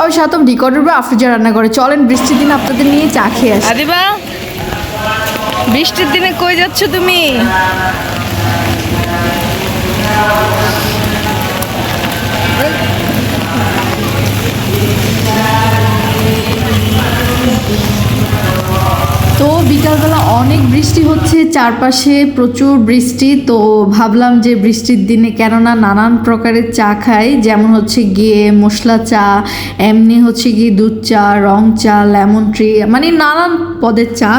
হচ্ছে সাতম রেকর্ডের পর আফরোজা রান্না করে। চলেন, বৃষ্টির দিন আপনাদের নিয়ে চা খেয়ে আসি। আদিবা, বৃষ্টির দিনে কই যাচ্ছ তুমি? বিকালবেলা অনেক বৃষ্টি হচ্ছে, চারপাশে প্রচুর বৃষ্টি। তো ভাবলাম যে বৃষ্টির দিনে কেননা নানান প্রকারের চা খাই, যেমন হচ্ছে গিয়ে মশলা চা, এমনি হচ্ছে গিয়ে দুধ চা, রং চা, লেমন ট্রি মানে নানান পদের চা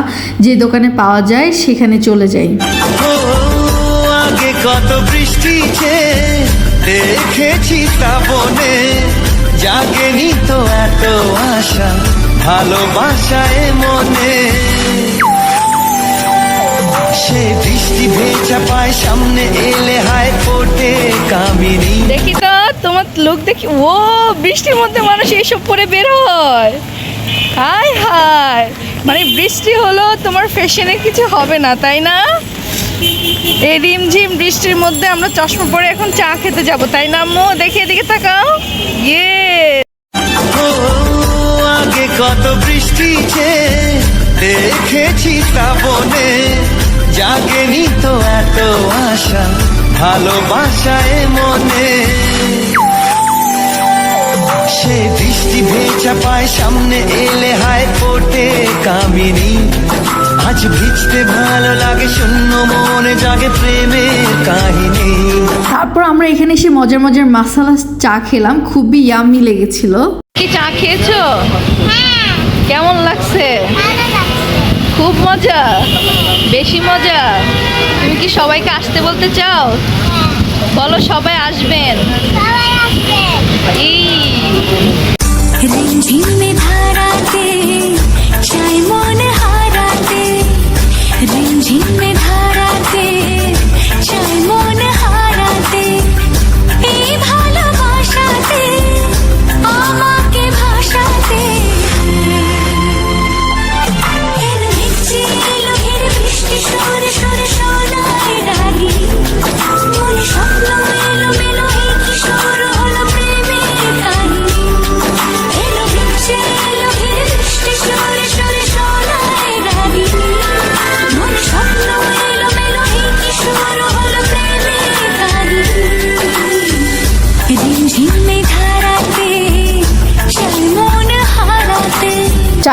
যে দোকানে পাওয়া যায় সেখানে চলে যাই। কত বৃষ্টি দেখেছি তো এত আশা। ভালোবাসায় মনে। সে বৃষ্টি ভেজা পায়, সামনে এলে হায় ফোটে কামিনী। দেখি তো, তোমার লোক দেখি। ও, বৃষ্টির মধ্যে মানুষ এইসব পরে বের হয়। হাই হাই মানে বৃষ্টি হলো তোমার ফ্যাশনে কিছু হবে না, তাই না? এই রিমঝিম বৃষ্টির মধ্যে আমরা চশমা পরে এখন চা খেতে যাব, তাই না আম্মু? দেখি এদিকে তাকাও। ইয়ে কত বৃষ্টি যে দেখেছি শ্রাবণে জাগেনি তো এত আশা ভালোবাসায় মনে। সে বৃষ্টি ভেজা পায় সামনে এলে হায় ফোটে কামিনী। আজ ভিজতে ভালো লাগে শূন্য মনে জাগে প্রেমের কাহিনী। তারপর আমরা এখানে এসে মজার মজার মাসালা চা খেলাম খুবই ইয়ামি লেগেছিল। কি চা খেয়েছো? কেমন লাগছে? খুব মজা। বেশি মজা। তুমি কি সবাইকে আসতে বলতে চাও? বলো সবাই আসবেন। এই।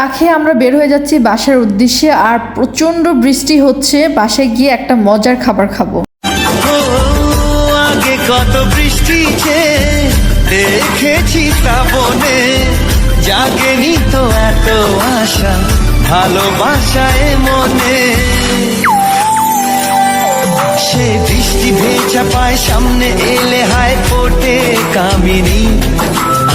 চা খেয়ে আমরা বের হয়ে যাচ্ছি বাসার উদ্দেশ্যে আর প্রচণ্ড বৃষ্টি হচ্ছে, বাসায় গিয়ে একটা মজার খাবার খাব। কত বৃষ্টি দেখেছি শ্রাবণে, জাগেনি তো এত আশা ভালোবাসায় মনে। সে বৃষ্টি ভেজা পায়, সামনে এলে হায় ফোটে কামিনী।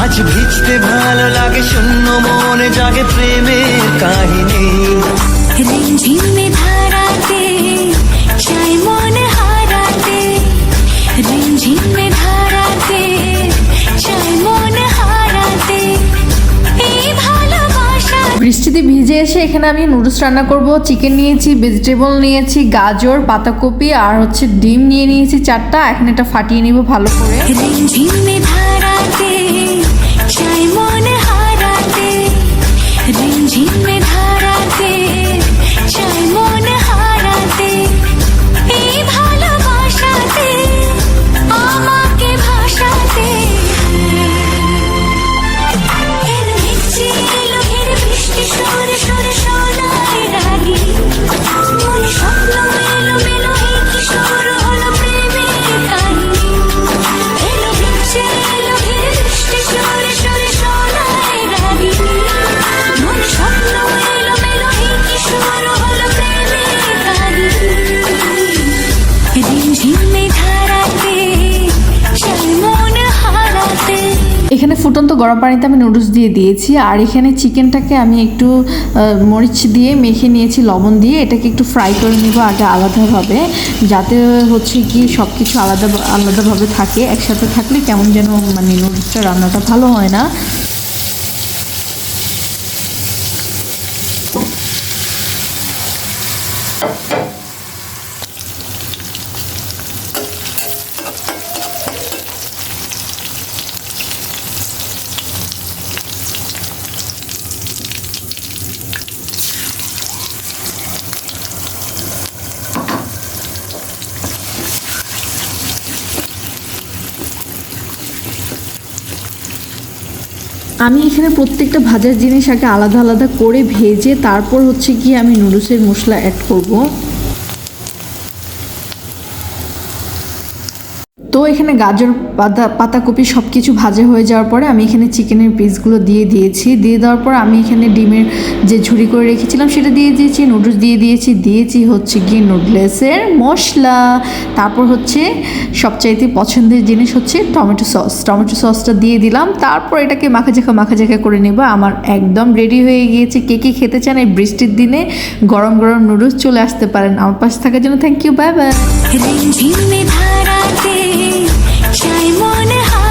আজ ভিজতে ভালো লাগে শূন্য মনে। জাগে প্রেমের কাহিনী রিমঝিমে ধারাতে চাই মন হারাতে রিমঝিমে ধারাতে চাই মন হারাতে এই ভালোবাসা বৃষ্টিতে ভিজে এসে এখানে আমি নুডলস রান্না করব। চিকেন নিয়েছি ভেজিটেবল নিয়েছি গাজর পাতাকপি আর হচ্ছে ডিম নিয়ে নিয়েছি চারটা। এখন এটা ফাটিয়ে নিব ভালো করে। রিমঝিমে ধারাতে এখানে ফুটন্ত গরম পানিতে আমি নুডলস দিয়ে দিয়েছি, আর এখানে চিকেনটাকে আমি একটু মরিচ দিয়ে মেখে নিয়েছি, লবণ দিয়ে। এটাকে একটু ফ্রাই করে নিব, আগে আলাদাভাবে, যাতে হচ্ছে কি সব কিছু আলাদা, আলাদাভাবে থাকে। একসাথে থাকলে কেমন যেন মানে নুডলসটা রান্নাটা ভালো হয় না। আমি এখানে প্রত্যেকটা ভাজার জিনিস আগে আলাদা আলাদা করে ভেজে তারপর হচ্ছে কি আমি নুডলসের মশলা অ্যাড করব। তো এখানে গাজর পাতা পাতাকপি সব কিছু ভাজা হয়ে যাওয়ার পরে আমি এখানে চিকেনের পিসগুলো দিয়ে দিয়েছি। দিয়ে দেওয়ার পর আমি এখানে ডিমের যে ঝুড়ি করে রেখেছিলাম সেটা দিয়ে দিয়েছি নুডলস দিয়ে দিয়েছি। দিয়েছি হচ্ছে গিয়ে নুডলসের মশলা। তারপর হচ্ছে সবচাইতে পছন্দের জিনিস হচ্ছে টমেটো সস টমেটো সসটা দিয়ে দিলাম। তারপর এটাকে মাখাঝাকা মাখাঝাকা করে নেব। আমার একদম রেডি হয়ে গিয়েছে। কে কে খেতে চান এই বৃষ্টির দিনে, গরম গরম নুডলস চলে আসতে পারেন। আমার পাশে থাকার জন্য থ্যাংক ইউ বাই বাই ধারাতে চাই মনে হারাতে